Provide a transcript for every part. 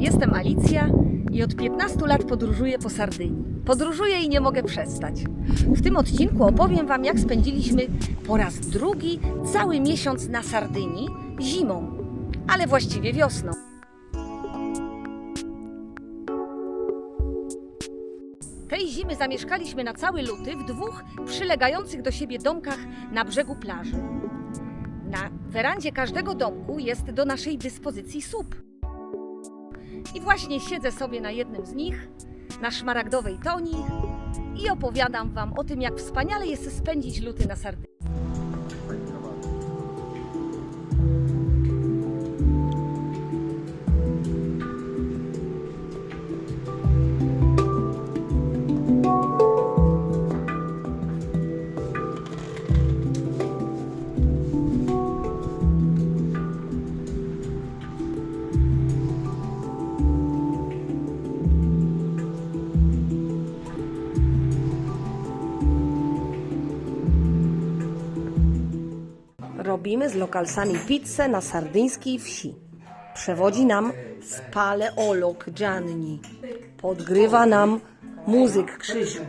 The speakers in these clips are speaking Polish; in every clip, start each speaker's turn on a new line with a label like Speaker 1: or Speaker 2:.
Speaker 1: Jestem Alicja i od 15 lat podróżuję po Sardynii. Podróżuję i nie mogę przestać. W tym odcinku opowiem Wam, jak spędziliśmy po raz drugi cały miesiąc na Sardynii zimą, ale właściwie wiosną. Tej zimy zamieszkaliśmy na cały luty w dwóch przylegających do siebie domkach na brzegu plaży. Na werandzie każdego domku jest do naszej dyspozycji słup. I właśnie siedzę sobie na jednym z nich, na szmaragdowej toni i opowiadam Wam o tym, jak wspaniale jest spędzić luty na Sardynii. Robimy z lokalsami pizzę na sardyńskiej wsi. Przewodzi nam Spaleolog Gianni. Podgrywa nam muzyk Krzysiu.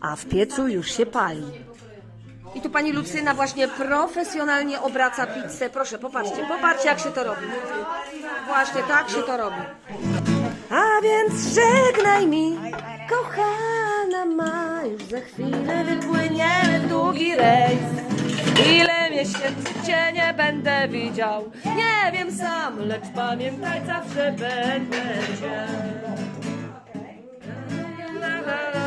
Speaker 1: A w piecu już się pali. I tu pani Lucyna właśnie profesjonalnie obraca pizzę. Proszę, popatrzcie, popatrzcie jak się to robi. Właśnie tak się to robi. A więc żegnaj mi, kochana ma, już za chwilę wypłyniemy w długi rejs. Ile miesięcy cię nie będę widział, nie wiem sam, lecz pamiętaj zawsze będę cię. La, la, la,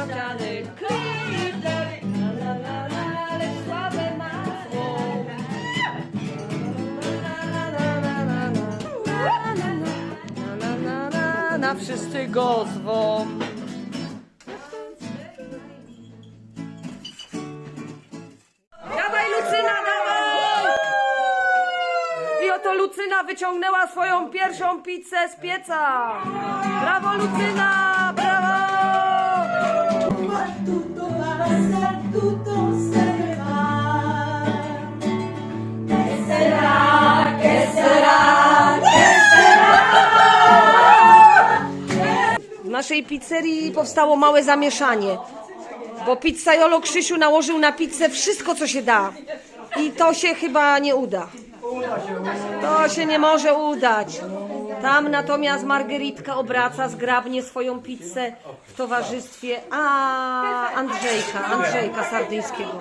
Speaker 1: wyciągnęła swoją pierwszą pizzę z pieca. Brawo Lucyna, brawo! W naszej pizzerii powstało małe zamieszanie, bo pizzajolo Krzysiu nałożył na pizzę wszystko, co się da. I to się chyba nie uda. To się nie może udać. Tam natomiast Margeritka obraca zgrabnie swoją pizzę w towarzystwie a Andrzejka, Andrzejka Sardyńskiego.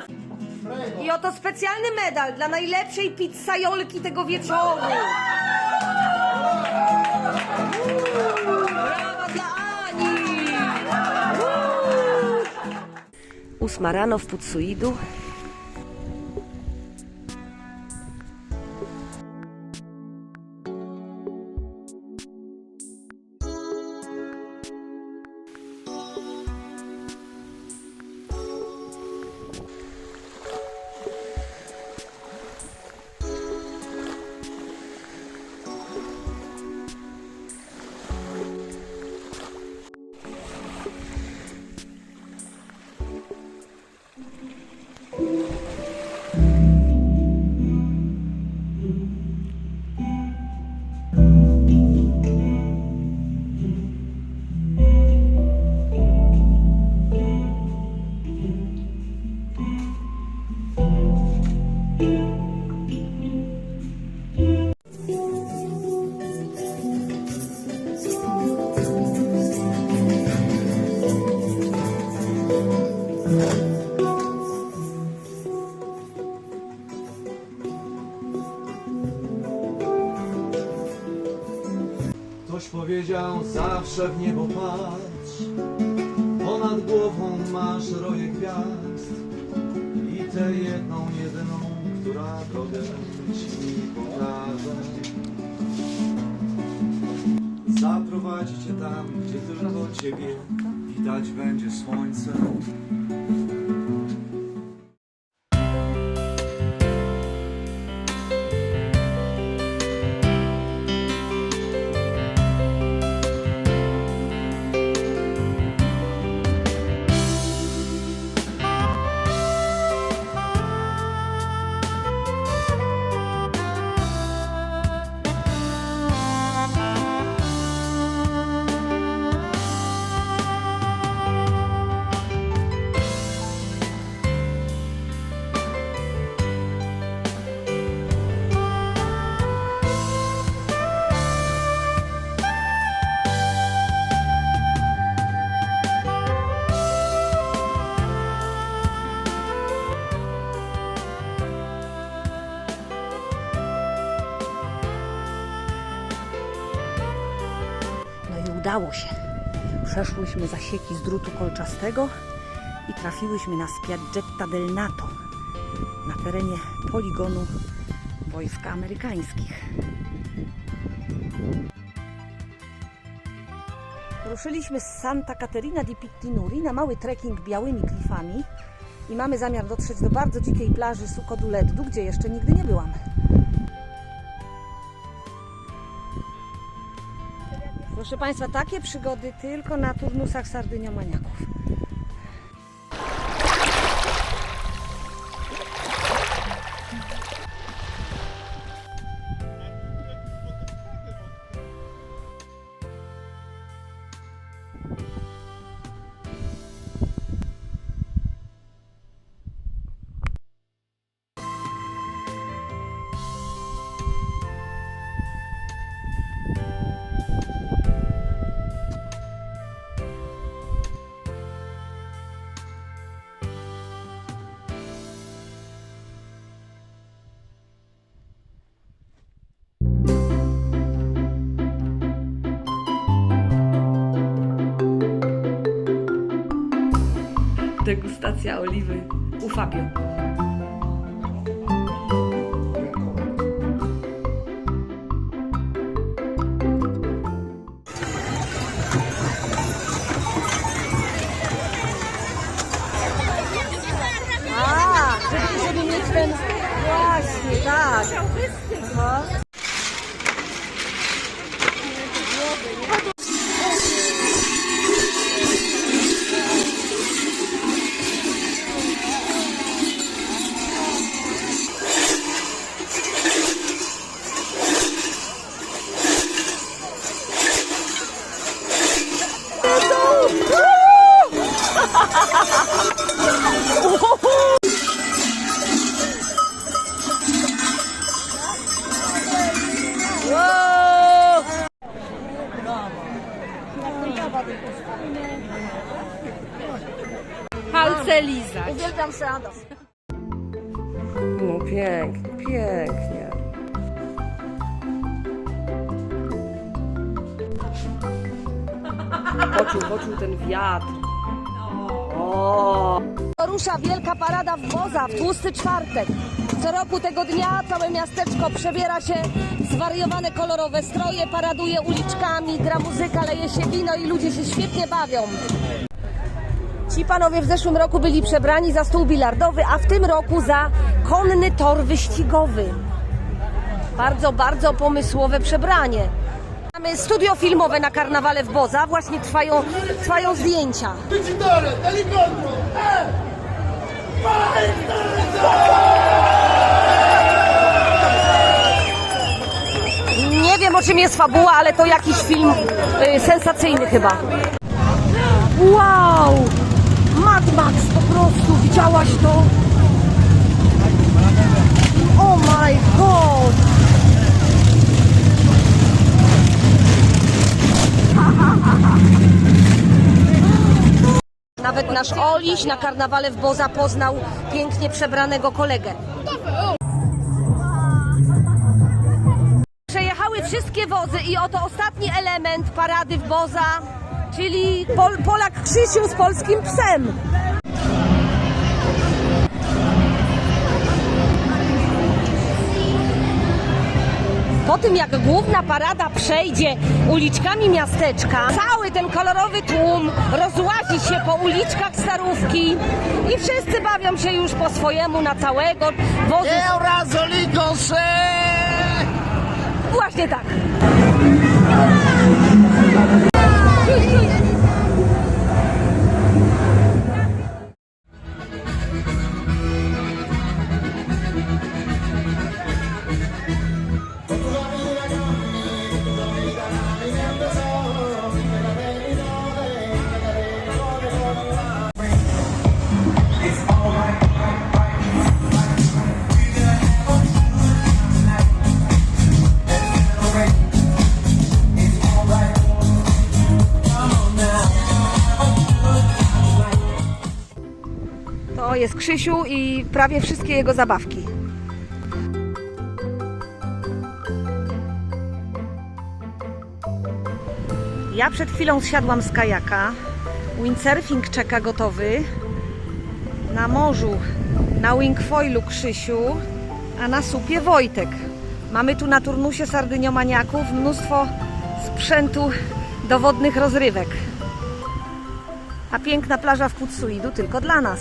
Speaker 1: I oto specjalny medal dla najlepszej pizzajolki tego wieczoru. Brawa dla Ani! Ósma rano w Putsuidu.
Speaker 2: Ktoś powiedział zawsze w niebo patrz. Ponad głową masz roje gwiazd I tę jedną, jedyną, która drogę ci pokaże. Zaprowadzi cię tam, gdzie tylko ciebie widać będzie słońce
Speaker 1: Udało się. Przeszłyśmy zasieki z drutu kolczastego i trafiłyśmy na Spiaggetta del NATO na terenie poligonu wojsk amerykańskich. Ruszyliśmy z Santa Caterina di Pittinuri na mały trekking białymi klifami i mamy zamiar dotrzeć do bardzo dzikiej plaży Sukoduleddu, gdzie jeszcze nigdy nie byłam. Proszę Państwa, takie przygody tylko na turnusach sardyniomaniaków. Degustacja oliwy u Fabio. Poczuł, poczuł ten wiatr. O! Rusza wielka parada w Boza w tłusty czwartek. Co roku tego dnia całe miasteczko przebiera się w zwariowane kolorowe stroje, paraduje uliczkami, gra muzyka, leje się wino i ludzie się świetnie bawią. Ci panowie w zeszłym roku byli przebrani za stół bilardowy, a w tym roku za konny tor wyścigowy. Bardzo, bardzo pomysłowe przebranie. Mamy studio filmowe na karnawale w Boza, właśnie trwają, trwają zdjęcia. Nie wiem o czym jest fabuła, ale to jakiś film y, sensacyjny chyba. Wow! Mad Max po prostu, widziałaś to? Oh my god! Nawet nasz Oliś na karnawale w Boza poznał pięknie przebranego kolegę. Przejechały wszystkie wozy i oto ostatni element parady w Boza, czyli Pol Polak Krzysiu z polskim psem. Po tym jak główna parada przejdzie uliczkami miasteczka, cały ten kolorowy tłum rozłazi się po uliczkach Starówki i wszyscy bawią się już po swojemu na całego wozu.
Speaker 3: Eurazolico se
Speaker 1: Właśnie tak. Jest Krzysiu i prawie wszystkie jego zabawki. Ja przed chwilą zsiadłam z kajaka. Windsurfing czeka gotowy. Na morzu, na wingfoilu Krzysiu, a na supie Wojtek. Mamy tu na turnusie sardyniomaniaków mnóstwo sprzętu do wodnych rozrywek. A piękna plaża w Kutsuidu tylko dla nas.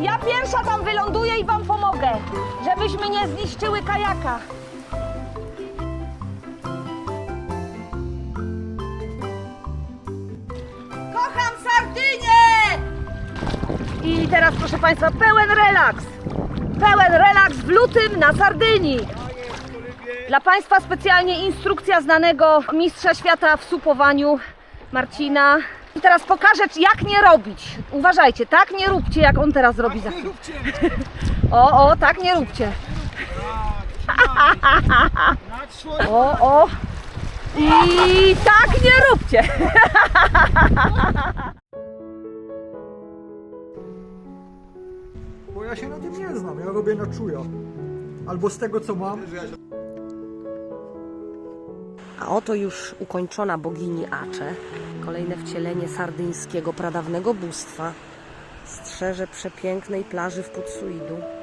Speaker 1: Ja pierwsza tam wyląduję i wam pomogę, żebyśmy nie zniszczyły kajaka. Kocham Sardynię! I teraz proszę Państwa, pełen relaks. Pełen relaks w lutym na Sardynii. Dla Państwa specjalnie instrukcja znanego mistrza świata w supowaniu Marcina. I teraz pokażę, jak nie robić. Uważajcie, tak nie róbcie, jak on teraz robi za chwilę. O, o, tak nie róbcie. O, o. I tak nie róbcie.
Speaker 4: Bo ja się na tym nie znam, ja robię na czuja. Albo z tego co mam,
Speaker 1: A oto już ukończona bogini Acze, kolejne wcielenie sardyńskiego pradawnego bóstwa, strzeże przepięknej plaży w Putsuidu.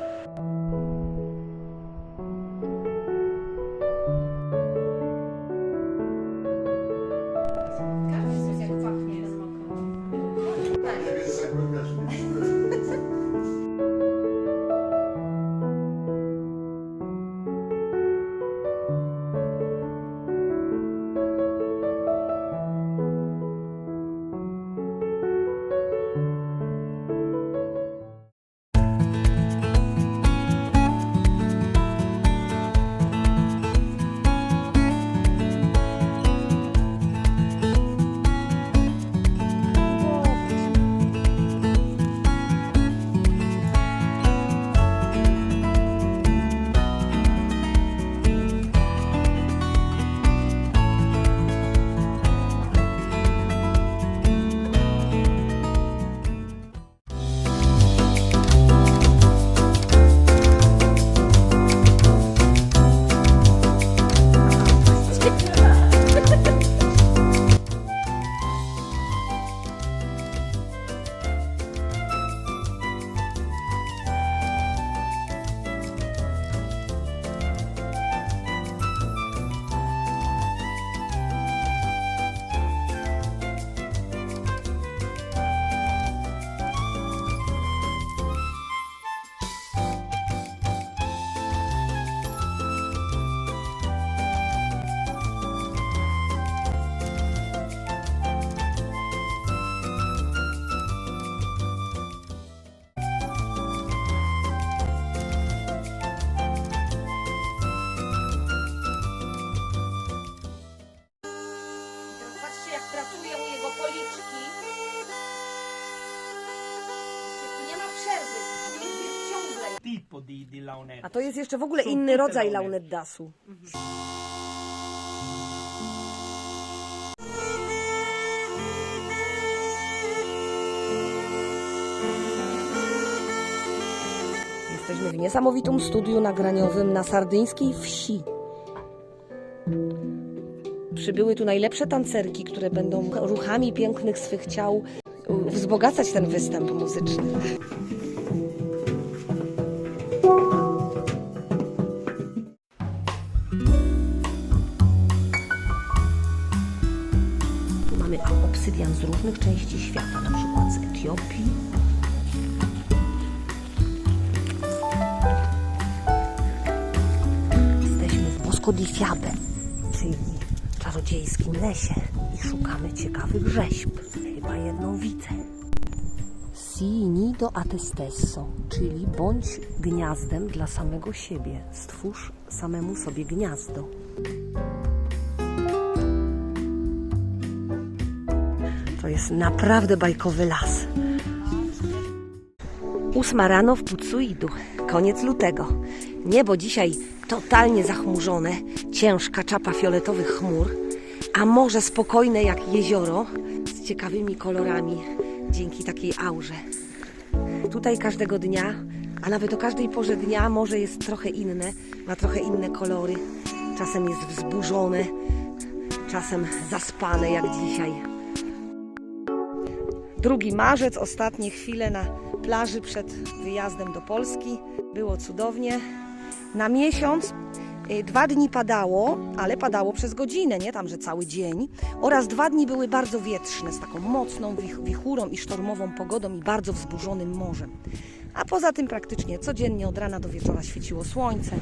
Speaker 1: To jest jeszcze w ogóle inny rodzaj
Speaker 5: launette.
Speaker 1: launeddasu. Jesteśmy w niesamowitym studiu nagraniowym na sardyńskiej wsi. Przybyły tu najlepsze tancerki, które będą ruchami pięknych swych ciał wzbogacać ten występ muzyczny. Mamy obsydian z różnych części świata, na przykład z Etiopii. Jesteśmy w Bosco di Fiabe, czyli czarodziejskim lesie i szukamy ciekawych rzeźb. Chyba jedną widzę. Si nido a te stesso, czyli bądź gniazdem dla samego siebie. Stwórz samemu sobie gniazdo. To jest naprawdę bajkowy las. Ósma rano w Pucuidu, koniec lutego. Niebo dzisiaj totalnie zachmurzone, ciężka czapa fioletowych chmur, a morze spokojne jak jezioro z ciekawymi kolorami dzięki takiej aurze. Tutaj każdego dnia, a nawet o każdej porze dnia morze jest trochę inne, ma trochę inne kolory. Czasem jest wzburzone, czasem zaspane jak dzisiaj. 2 marzec, ostatnie chwile na plaży przed wyjazdem do Polski. Było cudownie. Na miesiąc y, dwa dni padało, ale padało przez godzinę, nie tam, że cały dzień. Oraz dwa dni były bardzo wietrzne, z taką mocną wich- wichurą i sztormową pogodą i bardzo wzburzonym morzem. A poza tym praktycznie codziennie od rana do wieczora świeciło słońce.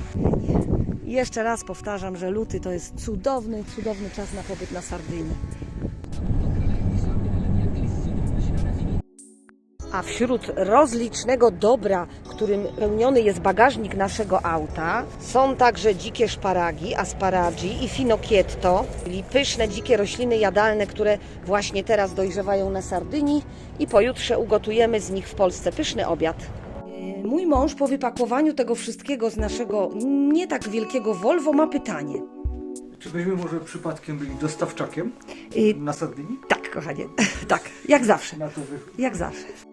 Speaker 1: Jeszcze raz powtarzam, że luty to jest cudowny, cudowny czas na pobyt na Sardynii. A wśród rozlicznego dobra, którym pełniony jest bagażnik naszego auta, są także dzikie szparagi, asparadzi i finocchietto, czyli pyszne dzikie rośliny jadalne, które właśnie teraz dojrzewają na Sardynii i pojutrze ugotujemy z nich w Polsce pyszny obiad. Yy, Mój mąż po wypakowaniu tego wszystkiego z naszego nie tak wielkiego Volvo ma pytanie.
Speaker 4: Czy byśmy może przypadkiem byli dostawczakiem
Speaker 1: Yy,
Speaker 4: na Sardynii?
Speaker 1: tak, kochanie, tak, jak zawsze,
Speaker 4: Na to wy...
Speaker 1: jak zawsze.